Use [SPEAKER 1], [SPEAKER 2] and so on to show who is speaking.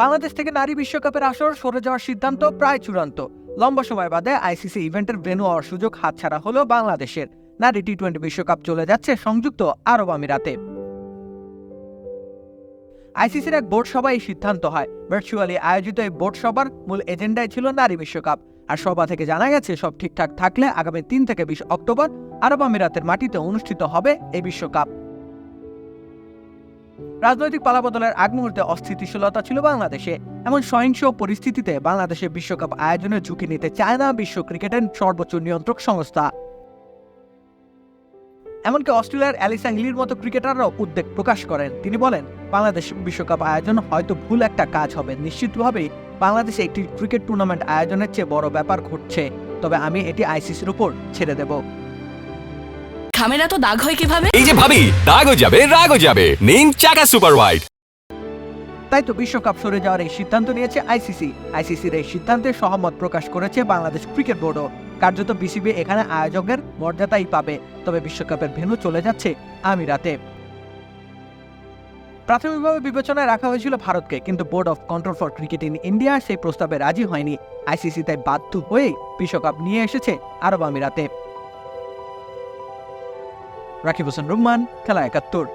[SPEAKER 1] বাংলাদেশ থেকে নারী বিশ্বকাপের আসর সরে যাওয়ার সিদ্ধান্ত প্রায় চূড়ান্ত। লম্বা সময় বাদে আইসিসি ইভেন্টের ভেন্যু হওয়ার সুযোগ হাতছাড়া হলো বাংলাদেশের। নারী টি টোয়েন্টি বিশ্বকাপ চলে যাচ্ছে সংযুক্ত আরব আমিরাতে। আইসিসির এক বোর্ড সভায় এই সিদ্ধান্ত হয়। ভার্চুয়ালি আয়োজিত এই বোর্ড সভার মূল এজেন্ডায় ছিল নারী বিশ্বকাপ। আর সভা থেকে জানা গেছে, সব ঠিকঠাক থাকলে আগামী তিন থেকে বিশ অক্টোবর আরব আমিরাতের মাটিতে অনুষ্ঠিত হবে এই বিশ্বকাপ। রাজনৈতিক পালাবদলের আগ মুহূর্তে অস্থিতিশীলতা ছিল বাংলাদেশে। এমন সহিংস পরিস্থিতিতে বাংলাদেশে বিশ্বকাপ আয়োজনের ঝুঁকি নিতে চায় না বিশ্ব ক্রিকেটের সর্বোচ্চ নিয়ন্ত্রক সংস্থা। এমনকি অস্ট্রেলিয়ার অ্যালিসা হিলির মতো ক্রিকেটাররাও উদ্বেগ প্রকাশ করেন। তিনি বলেন, বাংলাদেশ বিশ্বকাপ আয়োজন হয়তো ভুল একটা কাজ হবে। নিশ্চিতভাবেই বাংলাদেশে একটি ক্রিকেট টুর্নামেন্ট আয়োজনের চেয়ে বড় ব্যাপার ঘটছে। তবে আমি এটি আইসিসির উপর ছেড়ে দেব।
[SPEAKER 2] খামেরা তো দাগ হয় কীভাবে?
[SPEAKER 3] এই যে ভাবি দাগও যাবে রাগও যাবে। নিন চাকা সুপার হোয়াইট
[SPEAKER 1] তাই তো বিশ্বকাপ সরে যাওয়ার এই সিদ্ধান্ত নিয়েছে আইসিসি। আইসিসির এই সিদ্ধান্তে সহমত প্রকাশ করেছে বাংলাদেশ ক্রিকেট বোর্ডও। কার্যত বিসিবি এখানে আয়োজকের মর্যাদাই পাবে তবে বিশ্বকাপের ভেন্যু চলে যাচ্ছে আমিরাতে। প্রাথমিকভাবে বিবেচনায় রাখা হয়েছিল ভারতকে কিন্তু Board of Control for Cricket in India সেই প্রস্তাবে রাজি হয়নি। আইসিসি তাই বাধ্য হয়েই বিশ্বকাপ নিয়ে এসেছে আরব আমিরাতে। রাকিব হোসেন রুম্মান খেলা একাত্তর।